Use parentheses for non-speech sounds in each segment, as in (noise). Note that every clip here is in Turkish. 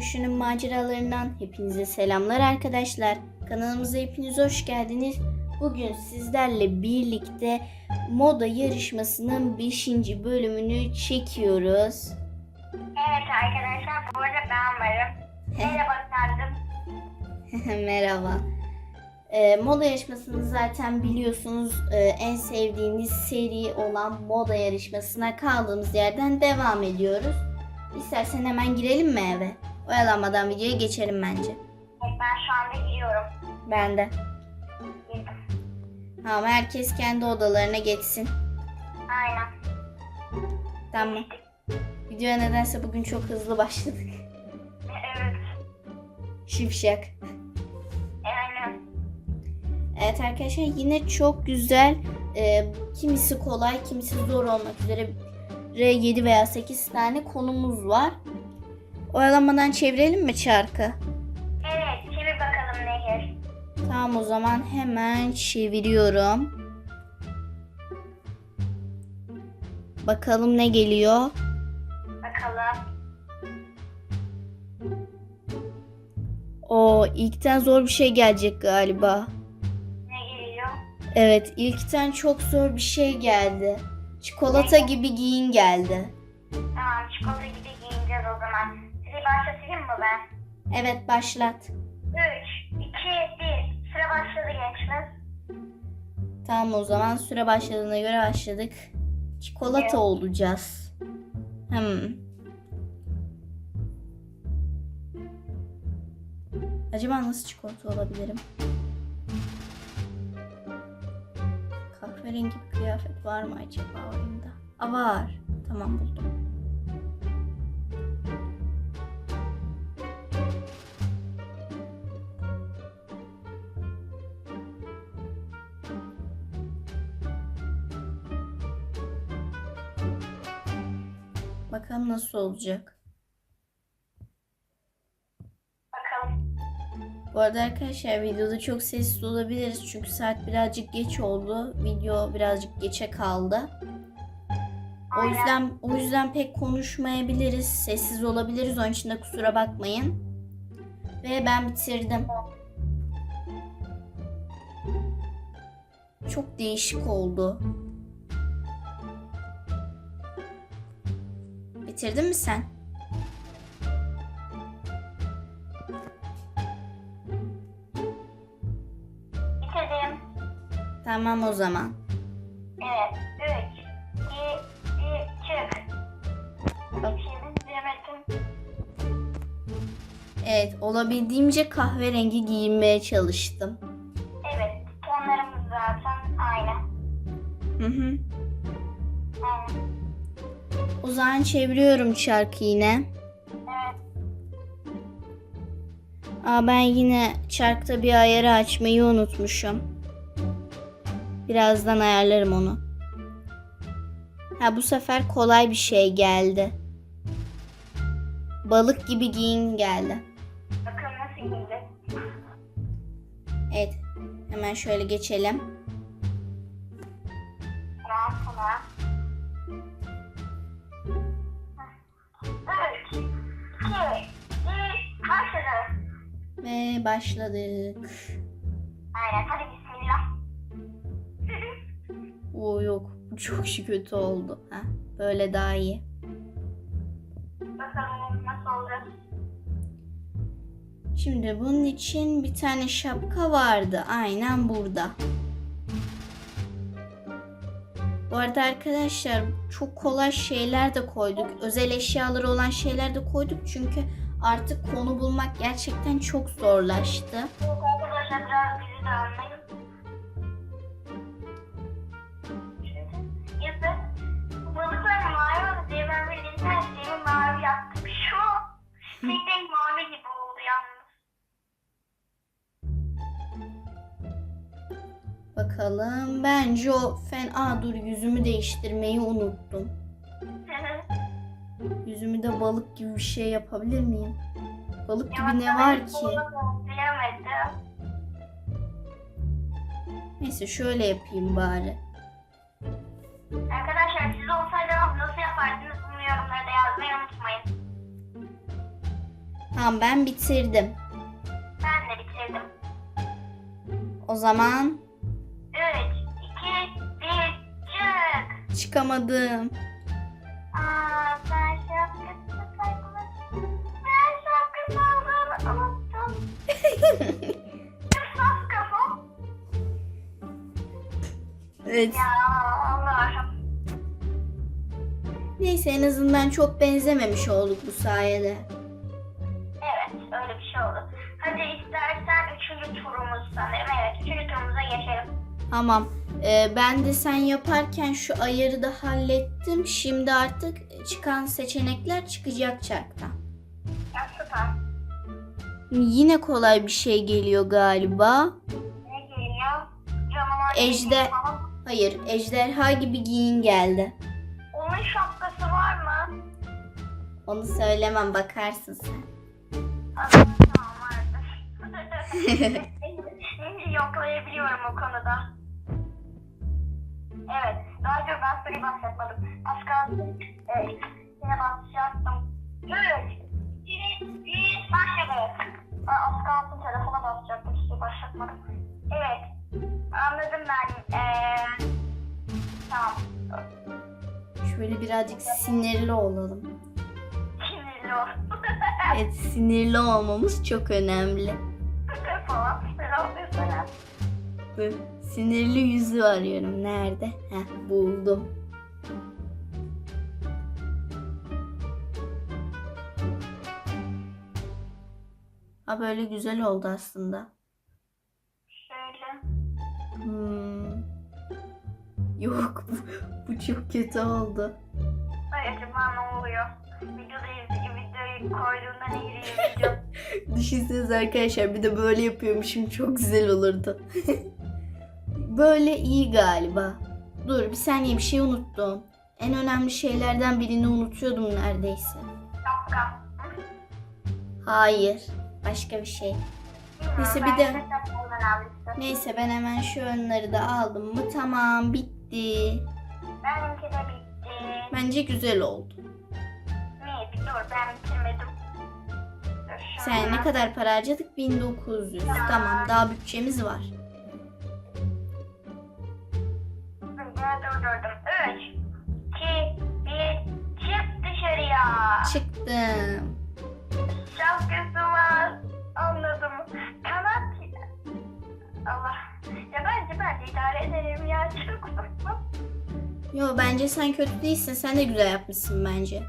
Gümüş'ünün maceralarından hepinize selamlar arkadaşlar. Kanalımıza hepiniz hoş geldiniz. Bugün sizlerle birlikte moda yarışmasının 5. bölümünü çekiyoruz. Evet arkadaşlar bu arada ben varım. Merhaba efendim. Merhaba. Ee, moda yarışmasını zaten biliyorsunuz Ee, en sevdiğiniz seri olan moda yarışmasına kaldığımız yerden devam ediyoruz. İstersen hemen girelim mi eve? Oyalanmadan videoya geçelim bence. Evet, ben şu anda giriyorum. Ben de. Girdim. Tamam herkes kendi odalarına geçsin. Aynen. Tamam. Videoya nedense bugün çok hızlı başladık. Evet. Şipşak. Aynen. Evet arkadaşlar yine çok güzel. e, kimisi kolay, kimisi zor olmak üzere 7 veya 8 tane konumuz var. Oyalanmadan çevirelim mi çarkı? Evet çevir bakalım Nehir. Tamam o zaman hemen çeviriyorum. Bakalım ne geliyor. Bakalım. O ilkten zor bir şey gelecek galiba. Ne geliyor? Evet ilkten çok zor bir şey geldi. Çikolata gibi giyin geldi. Tamam çikolata gibi giyineceğiz o zaman. Başlatayım mı ben? Evet başlat. 3, 2, 1. Sıra başladı gençler. Tamam o zaman süre başladığına göre başladık. Çikolata Evet. olacağız. Hmm. Acaba nasıl çikolata olabilirim? Kahverengi bir kıyafet var mı acaba oyunda? Aa, var. Tamam buldum. Bakalım nasıl olacak. Bakalım. Bu arada arkadaşlar videoda çok sessiz olabiliriz çünkü saat birazcık geç oldu. Video birazcık geçe kaldı. O Aynen. yüzden o yüzden pek konuşmayabiliriz. Sessiz olabiliriz. Onun için de kusura bakmayın. Ve ben bitirdim. Çok değişik oldu. Bitirdin mi sen? Bitirdim. Tamam o zaman. Evet. 3, 2, 1, çık. Bak. Şimdi bilemedim. Evet, olabildiğimce kahverengi giyinmeye çalıştım. Evet. Tonlarımız zaten aynı. Hı hı. O zaman çeviriyorum çarkı yine. Aa, ben yine çarkta bir ayarı açmayı unutmuşum. Birazdan ayarlarım onu. Ha bu sefer kolay bir şey geldi. Balık gibi giyin geldi. Bakın nasıl giydi. Evet. Hemen şöyle geçelim. 3, 2, 1, başladı. Ve başladık. Aynen hadi bismillah. Oo yok. Çok şu kötü oldu. Ha, böyle daha iyi. Bakalım nasıl olacak. Şimdi bunun için bir tane şapka vardı. Aynen burada. Bu arada arkadaşlar çok kolay şeyler de koyduk. Özel eşyaları olan şeyler de koyduk. Çünkü artık konu bulmak gerçekten çok zorlaştı. Arkadaşlar biraz bizi de anlayın. Bakalım. Bence o fen... Aa dur yüzümü değiştirmeyi unuttum. Yüzümü de balık gibi bir şey yapabilir miyim? Balık gibi ne var ki? Bilemedim. Neyse şöyle yapayım bari. Arkadaşlar siz olsaydınız nasıl yapardınız bunu yorumlarda yazmayı unutmayın. Tamam ben bitirdim. Ben de bitirdim. O zaman çıkamadım. Aa, ben şapkasını takmadım. Ben (laughs) şapkası aldığımı unuttum. Kısas kafam. Evet. Ya Allah'ım. Neyse en azından çok benzememiş olduk bu sayede. Evet öyle bir şey oldu. Hadi istersen üçüncü turumuz sanırım. Evet üçüncü turumuza geçelim. Tamam. Ee, ben de sen yaparken şu ayarı da hallettim. Şimdi artık çıkan seçenekler çıkacak çarktan. Ya süper. Yine kolay bir şey geliyor galiba. Ne geliyor? Canavar Ejder. geliyor falan. Hayır, ejderha gibi giyin geldi. Onun şapkası var mı? Onu söylemem bakarsın sen. Tamam vardır. (laughs) (laughs) Yoklayabiliyorum o konuda. Evet. Daha önce ben soruyu başlatmadım. Az kalsın. Evet. Yine başlayacaktım. Evet. Bir, bir, başladı. Aa, Az kalsın telefona basacaktım. Sizi başlatmadım. Evet. Anladım ben. Ee, tamam. Şöyle birazcık sinirli olalım. Sinirli ol. (laughs) Evet, sinirli olmamız çok önemli. falan. Selam selam. Sinirli yüzü arıyorum. Nerede? Heh, buldum. Ha böyle güzel oldu aslında. Şöyle. Hmm. Yok bu, çok kötü oldu. Ay acaba ne oluyor? Videoda videoyu koyduğunda ne giriyor video? (laughs) Düşünsenize arkadaşlar bir de böyle yapıyormuşum çok güzel olurdu. (laughs) böyle iyi galiba. Dur bir saniye bir şey unuttum. En önemli şeylerden birini unutuyordum neredeyse. Şapka. Hayır. Başka bir şey. Neyse, bir de-. Neyse ben hemen şu önleri de aldım mı tamam bitti. Benimki de bitti. Bence güzel oldu. Bir dur ben bitirmedim. Sen ne kadar para harcadık? 1900. Tamam daha bütçemiz var. Durdurdum. 3, 2, 1, çık dışarıya. Çıktım. Şapkası var. Anladım. Kanat. Allah. Ya bence bence idare ederim ya. Çok saçma. Yo bence sen kötü değilsin. Sen de güzel yapmışsın bence.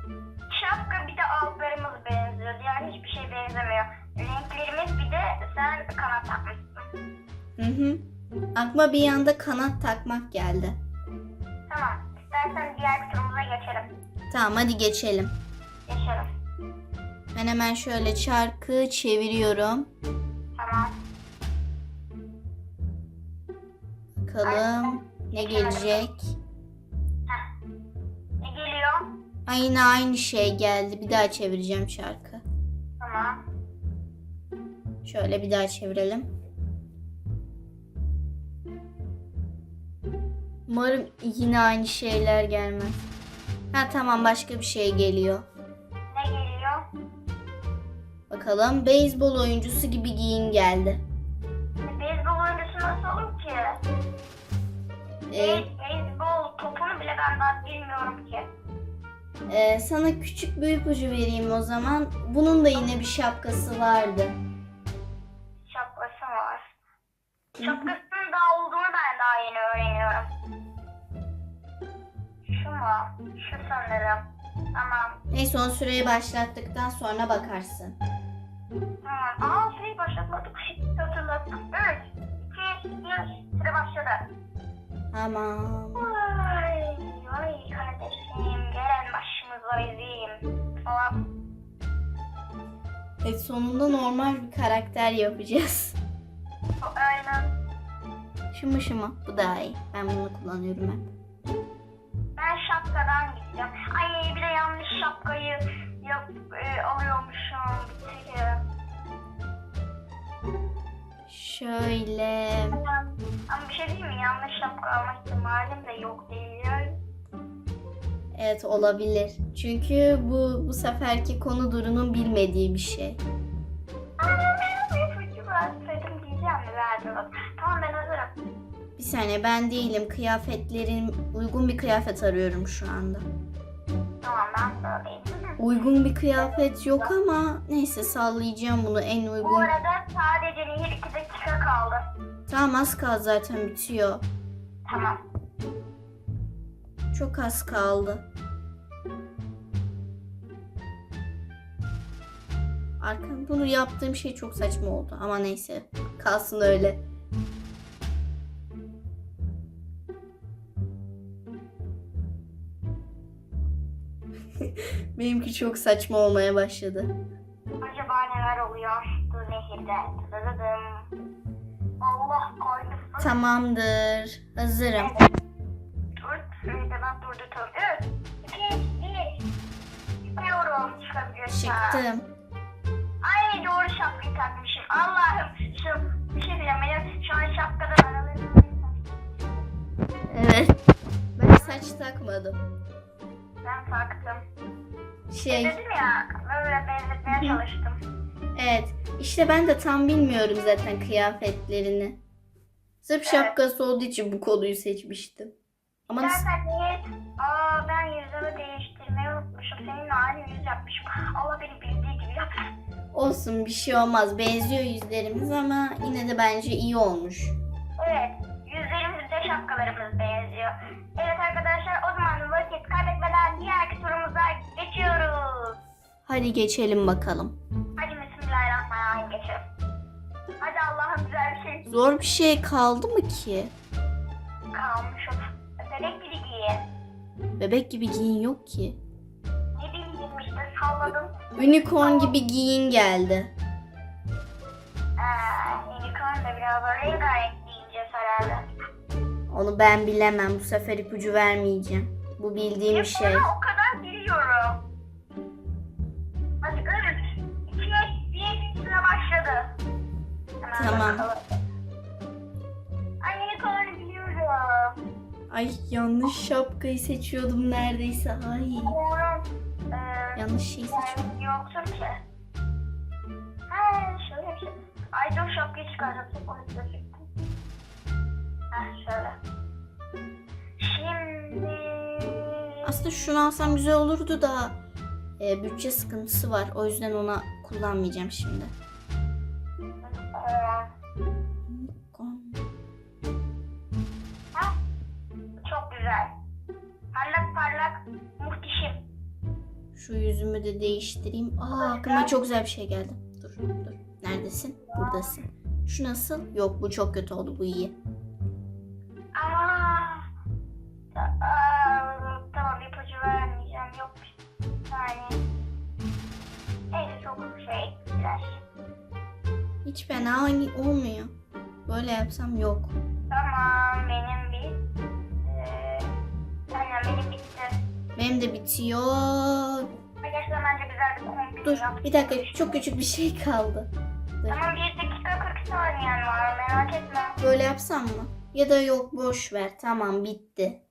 Şapka bir de altlarımız benziyor. Diğer hiçbir şey benzemiyor. Renklerimiz bir de sen kanat takmışsın. Hı hı. Aklıma bir yanda kanat takmak geldi. İstersen diğer turumuza geçelim. Tamam hadi geçelim. Geçelim. Ben hemen şöyle çarkı çeviriyorum. Tamam. Bakalım ne gelecek. Heh. Ne geliyor? Ay yine aynı şey geldi. Bir daha çevireceğim çarkı. Tamam. Şöyle bir daha çevirelim. Umarım yine aynı şeyler gelmez. Ha tamam başka bir şey geliyor. Ne geliyor? Bakalım beyzbol oyuncusu gibi giyin geldi. Beyzbol oyuncusu nasıl olur ki? Ee, Bey- Beyzbol topunu bile ben daha bilmiyorum ki. e, sana küçük bir ipucu vereyim o zaman. Bunun da yine bir şapkası vardı. Şapkası var. Şapkasının Şu sanırım. Tamam. Neyse onu süreyi başlattıktan sonra bakarsın. Tamam. Aa şeyi başlatmadık. Şimdi hatırlattım. 3, 2, 1. Süre başladı. Tamam. Ay, ay kardeşim. Gelen başımıza izleyeyim. Falan. Evet sonunda normal bir karakter yapacağız. O aynen. Şu mu? Bu daha iyi. Ben bunu kullanıyorum hep. Ben şapkadan gideceğim. Ay bir de yanlış şapkayı yap, e, alıyormuşum. Bir. Şöyle. Ama bir şey diyeyim mi? Yanlış şapka alma ihtimalim de yok değil. Evet olabilir. Çünkü bu bu seferki konu Duru'nun bilmediği bir şey. Aa, ipucu verseydim diyeceğim de verdiniz. Bir saniye ben değilim. Kıyafetlerin uygun bir kıyafet arıyorum şu anda. Tamam ben böyleyim. Uygun bir kıyafet yok ama neyse sallayacağım bunu en Bu uygun. arada sadece Nehir 2 dakika kaldı. Tamam az kaldı zaten bitiyor. Tamam. Çok az kaldı. Arkan bunu yaptığım şey çok saçma oldu ama neyse kalsın öyle. (laughs) Benimki çok saçma olmaya başladı. Acaba neler oluyor? Dur Nehir'de. Dıdıdım. Allah koydusun. Tamamdır. Hazırım. Dur. Şöyle ben durdurdum. 3, 2, 1. Çıkıyorum. Çıkabilirsin. Çıktım. Ay doğru şapkayı takmışım. Allah'ım şu bir şey. Benim şu an şapkadan aralarında Evet. Ben saç takmadım. Ben taktım. Şey, Dedim ya böyle benzetmeye çalıştım. evet. İşte ben de tam bilmiyorum zaten kıyafetlerini. Sırf şapkası olduğu için bu konuyu seçmiştim. Ama Zaten niye? Aa ben yüzümü değiştirmeyi unutmuşum. Seninle aynı yüz yapmışım. Allah beni bildiği gibi yapsın. olsun bir şey olmaz. Benziyor yüzlerimiz ama yine de bence iyi olmuş. Evet. Yüzlerimiz de şapkalarımız benziyor. Evet arkadaşlar o zaman vakit kaybetmeden diğer turumuza geçiyoruz. Hadi geçelim bakalım. Hadi bismillahirrahmanirrahim geçelim. Hadi Allah'ım güzel bir şey Zor bir şey kaldı mı ki? kalmış. Bebek gibi giyin. Bebek gibi giyin yok ki. Ne bileyim işte salladım. Unicorn gibi giyin geldi. Ee, unicorn da biraz rengarenk giyineceğiz herhalde. Onu ben bilemem. Bu sefer ipucu vermeyeceğim. Bu bildiğim bir şey. O kadar biliyorum. Hadi 3, 2, 1, süre başladı. Hemen Tamam. bakalım. Ay unicorn'u biliyorum. Ay yanlış şapkayı seçiyordum neredeyse. Ay Doğru. Ee, yanlış şey seçiyordum. yani yoktur ki. Ha şöyle bir şey. Ay dur şapkayı çıkaracağım. Çok komik gözüktü. Heh şöyle. Aslında şunu alsam güzel olurdu da e, bütçe sıkıntısı var. O yüzden ona kullanmayacağım şimdi. Ha? Çok güzel. Parlak parlak muhteşem. Şu yüzümü de değiştireyim. Aa aklıma çok güzel bir şey geldi. Dur dur. Neredesin? Buradasın. Şu nasıl? Yok bu çok kötü oldu. Bu iyi. Aa, aa, Hiç fena olmuyor. Böyle yapsam yok. Tamam benim bir. Ee, benim bitti. Benim de bitiyor. Arkadaşlar bence güzel bir kombin Dur yaptık. bir dakika çok küçük bir şey kaldı. Tamam 1 dakika 40 saniyen var merak etme. Böyle yapsam mı? Ya da yok boş ver. Tamam bitti.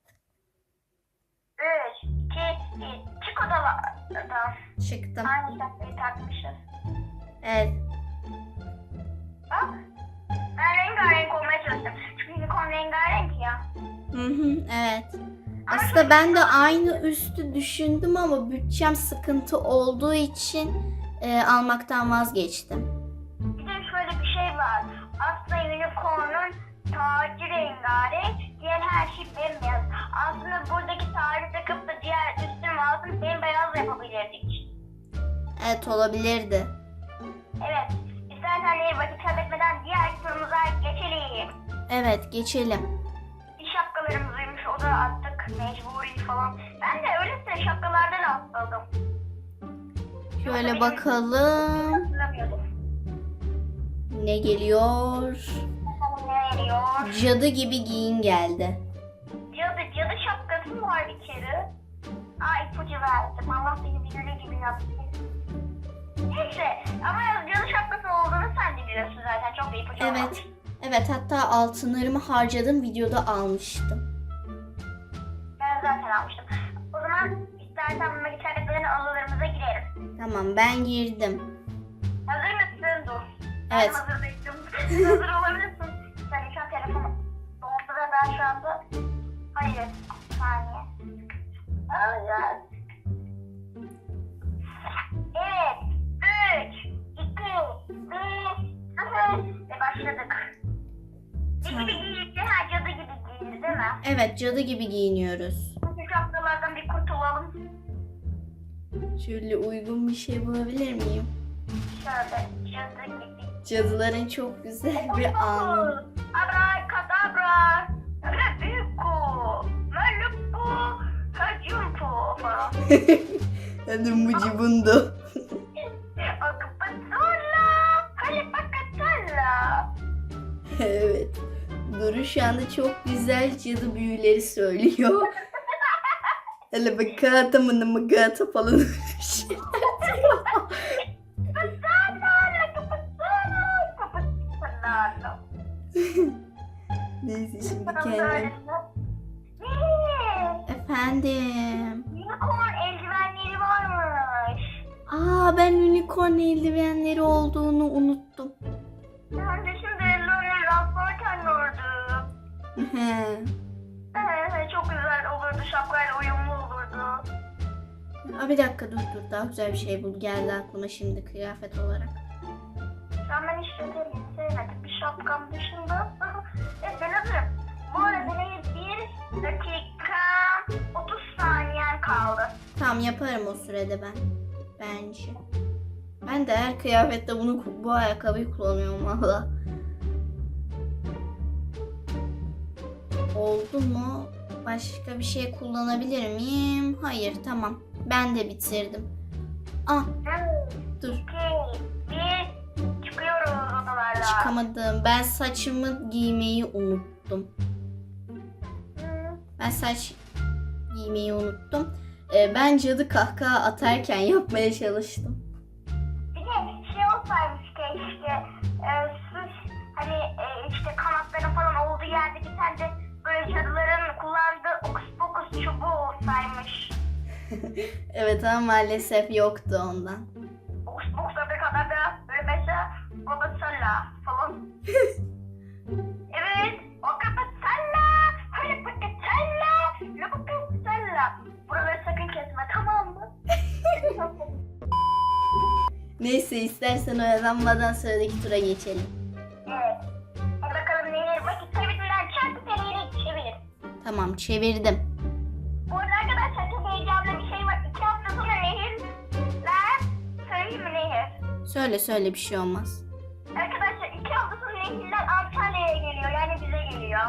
3, 2, 1. Çık odalardan. Çıktım. Aynı şapkayı takmışız. Evet. Bak. Ben rengarenk olmaya çalıştım. Çünkü unicorn rengarenk ya. Hı hı, evet. Aslında ben de aynı üstü düşündüm ama bütçem sıkıntı olduğu için e, almaktan vazgeçtim. Bir de şöyle bir şey var. Aslında unicorn'un tacı rengarenk, diğer her şey bembeyaz. Aslında buradaki tacı takıp da diğer üstünü altını bembeyaz yapabilirdik. Evet olabilirdi. Evet. İyi vakit kaybetmeden diğer turumuza geçelim. Evet geçelim. Bir şapkalarımız uymuş, o da attık mecburi falan. Ben de öylesine şapkalardan atladım. Şöyle bakalım. Ne geliyor? Ne geliyor? Cadı gibi giyin geldi. Cadı, cadı şapkası mı var bir kere? Aa ipucu verdim. Allah beni bildiği gibi yaptı. Neyse ama cadı şapkası olduğunu sen de biliyorsun zaten. Çok da ipucu Evet. olmamış. Evet hatta altınlarımı harcadım videoda almıştım. Ben zaten almıştım. O zaman istersen vakit kaybetmeden alılarımıza girelim. Tamam ben girdim. Hazır mısın? Dur. Evet. Ben hazır bekliyorum. (laughs) hazır olabilirsin. Sen şu an telefon doldu ve ben şu anda... Hayır. Bir saniye. Evet. Evet. Ve başladık. Ne gibi giyince? Ha cadı gibi giyiniz değil mi? Evet cadı gibi giyiniyoruz. Şu haftalardan bir kurtulalım. Şöyle uygun bir şey bulabilir miyim? Şöyle cadı gibi. Cadıların çok güzel bir anı. Abracadabra. Rebico. Malibu. Hacimpo falan. Hadi mucibundo. Akıpatula. (laughs) evet. Duru şu anda çok güzel cadı büyüleri söylüyor. (laughs) Hele bakata mı magata falan bir (laughs) şey. Neyse şimdi kendim. Efendim. Unicorn eldivenleri varmış. Aa ben unicorn eldivenleri olduğunu unuttum. Ben çok güzel olurdu. Şapkayla uyumlu olurdu. Aa, bir dakika dur dur daha güzel bir şey bul geldi aklıma şimdi kıyafet olarak. Şu an ben hiç renkleri sevmedim. Bir şapkam dışında. (laughs) evet ben hazırım. Bu arada benim bir dakika 30 saniyen kaldı. Tamam yaparım o sürede ben. Bence. Ben de her kıyafette bunu bu ayakkabıyı kullanıyorum valla. Oldu mu? Başka bir şey kullanabilir miyim? Hayır tamam. Ben de bitirdim. Ah dur çıkıyoruz odalarla. çıkamadım. Ben saçımı giymeyi unuttum. Ben saç giymeyi unuttum. Ee, ben cadı kahkaha atarken yapmaya çalıştım. Evet ama maalesef yoktu ondan. Bir kadar da böyle mesela babasalla falan. (laughs) evet. O kapatalla. Hani. Buraları sakın kesme tamam mı? (laughs) Neyse istersen oyalanmadan sıradaki tura geçelim. evet. Hadi bakalım neler vakit kaybetmeden çarpı teleyle çevir. Tamam çevirdim. Söyle söyle bir şey olmaz. Arkadaşlar iki hafta sonra nehirler Antalya'ya geliyor. Yani bize geliyor.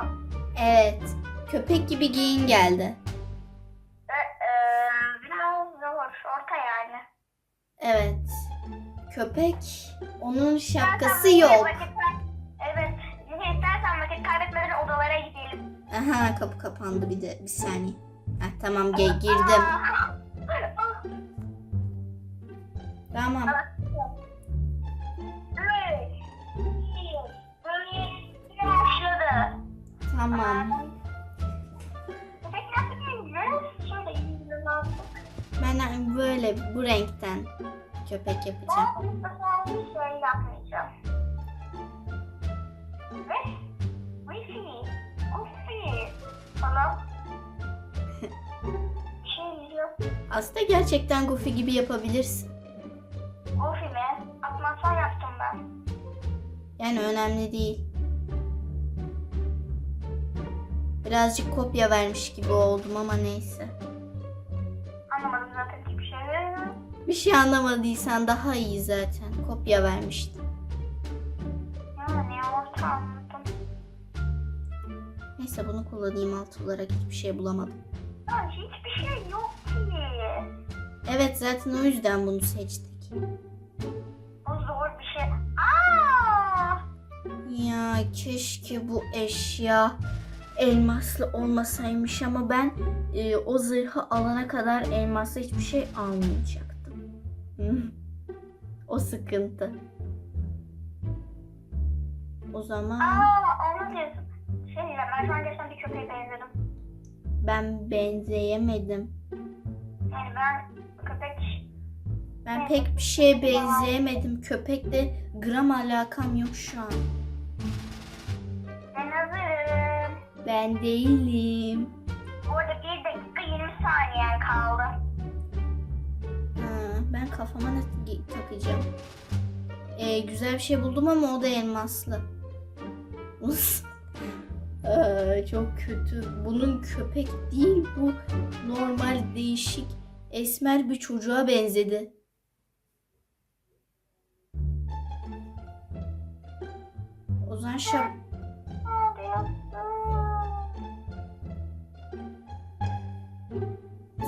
Evet. Köpek gibi giyin geldi. Ee, e, biraz zor. Orta yani. Evet. Köpek. Onun şapkası İstersen yok. vakit kay- Evet. Nehir istersen vakit kaybetmeden odalara gidelim. Aha kapı kapandı bir de bir saniye. Heh, tamam ge- girdim. Aa! Ah, (laughs) Tamam. Böyle bu renkten köpek yapacağım. Ben sefer bir şey yapmayacağım. Ve wifi, wifi falan. Bir (laughs) şey diyeceğim. Aslında gerçekten Goofy gibi yapabilirsin. Wifi mi? Atmazsan yaptım ben. Yani önemli değil. Birazcık kopya vermiş gibi oldum ama neyse. Bir şey anlamadıysan daha iyi zaten. Kopya vermiştim. Yani orta anladım. Neyse bunu kullanayım alt olarak hiçbir şey bulamadım. Ya hiçbir şey yok ki. Evet zaten o yüzden bunu seçtik. O zor bir şey. Aa! Ya keşke bu eşya elmaslı olmasaymış ama ben e, o zırhı alana kadar elmaslı hiçbir şey almayacaktım. O sıkıntı. O zaman Aa, onu diyorsun. Şey ben şu an gerçekten bir köpeğe benzedim. ben benzeyemedim. Yani ben köpek Ben pek bir şeye benzeyemedim. Köpek de gram alakam yok şu an. Ben hazırım. Ben değilim. Bu arada 1 dakika 20 saniyen kaldı. Kafama gi- takacağım? Ee, güzel bir şey buldum ama o da elmaslı. Aa, (laughs) çok kötü. Bunun köpek değil bu. Normal değişik esmer bir çocuğa benzedi. Ozan şap?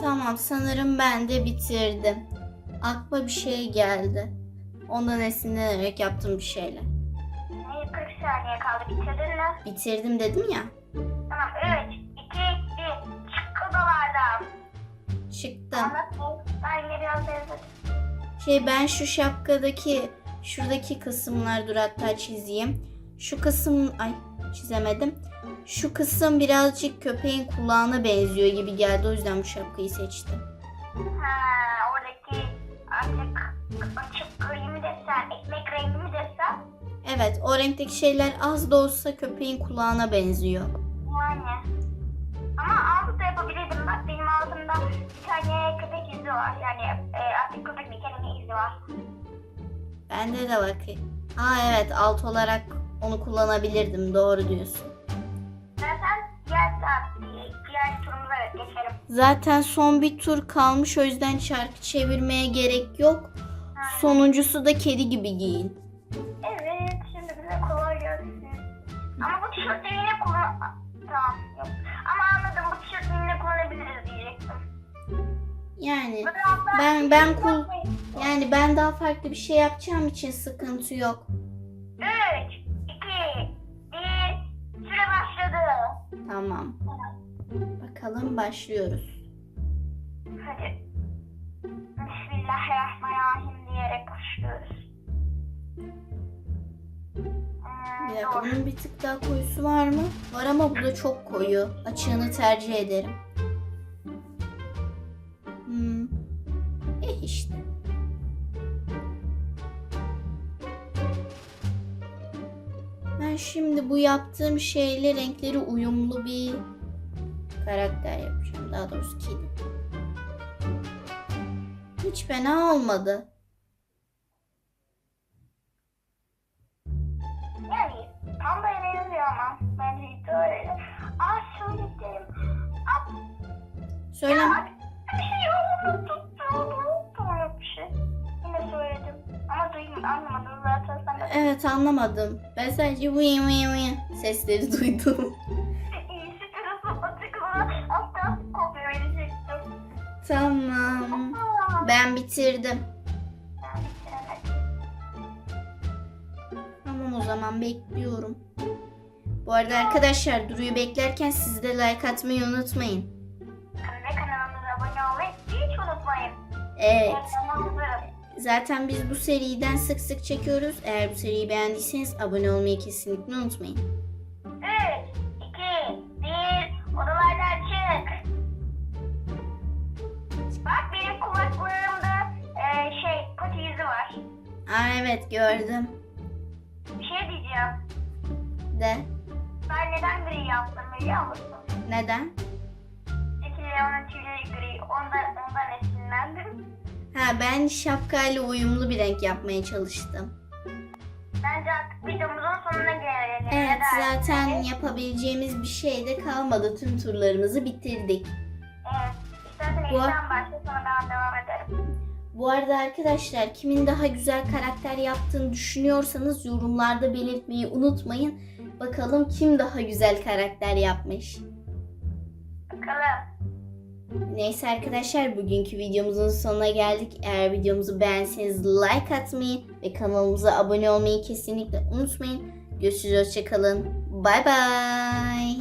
Tamam sanırım ben de bitirdim. Aklıma bir şey geldi. Ondan esinlenerek yaptım bir şeyler. Hayır 40 saniye kaldı. Bitirdin mi? Bitirdim dedim ya. Tamam 3, 2, 1. Çık odalardan. Çıktım. Anlat. Ben biraz benzedim. Şey ben şu şapkadaki şuradaki kısımlar dur hatta çizeyim. Şu kısım ay çizemedim. Şu kısım birazcık köpeğin kulağına benziyor gibi geldi. O yüzden bu şapkayı seçtim. Ha, açık gri mi desen, ekmek rengi mi desen? Evet o renkteki şeyler az da olsa köpeğin kulağına benziyor. Yani. Ama altı da yapabilirdim. Bak benim altımda bir tane köpek izi var. Yani e, artık köpek bir kelime izi var. Bende de bak. Aa evet alt olarak onu kullanabilirdim. Doğru diyorsun. Zaten diğer saat, diğer turumuza geçelim. Zaten son bir tur kalmış o yüzden çarkı çevirmeye gerek yok. Sonuncusu da kedi gibi giyin. Evet, şimdi bize kolay gelsin. Ama bu tişörtü yine kullan... Tamam, yok. Ama anladım, bu tişörtü yine kullanabiliriz diyecektim. Yani ben ben kul yani ben daha farklı bir şey yapacağım için sıkıntı yok. 3, 2, 1, süre başladı. Tamam. Bakalım başlıyoruz. Hadi. Bismillahirrahmanirrahim diyerek başlıyoruz. Bir dakika doğru. bunun bir tık daha koyusu var mı? Var ama bu da çok koyu. Açığını tercih ederim. Hmm. Eh işte. Ben şimdi bu yaptığım şeyle renkleri uyumlu bir karakter yapacağım. Daha doğrusu kedi. Hiç fena olmadı. Yani tam da benziyor ama bence hiç öyle. Aa. Aa, Söyle. ya, bir şey. Unuttum bir şey. Yine söyledim. Ama duydum anlamadım zaten sen de. Evet anlamadım. Ben sadece vıy vıy vıy sesleri duydum. Açıklara az kalsın kopya verecektim. tamam. Ben bitirdim. Tamam o zaman bekliyorum. Bu arada arkadaşlar Duru'yu beklerken siz de like atmayı unutmayın. Ve kanalımıza abone olmayı hiç unutmayın. Evet. Zaten biz bu seriden sık sık çekiyoruz. Eğer bu seriyi beğendiyseniz abone olmayı kesinlikle unutmayın. Evet gördüm. Bir şey diyeceğim. De. Ben neden gri yaptım biliyor musun? Neden? Çünkü Leon'un tüyleri gri. Ondan, ondan esinlendim. Ha ben şapkayla uyumlu bir renk yapmaya çalıştım. Bence artık videomuzun sonuna gelelim. Evet Ne dersiniz? zaten yapabileceğimiz bir şey de kalmadı. Tüm turlarımızı bitirdik. Evet. İstersen Bu- başla sonra devam ederim. Bu arada arkadaşlar kimin daha güzel karakter yaptığını düşünüyorsanız yorumlarda belirtmeyi unutmayın. Bakalım kim daha güzel karakter yapmış. Bakalım. Neyse arkadaşlar bugünkü videomuzun sonuna geldik. Eğer videomuzu beğenseniz like atmayı ve kanalımıza abone olmayı kesinlikle unutmayın. Görüşürüz hoşçakalın. Bay bay.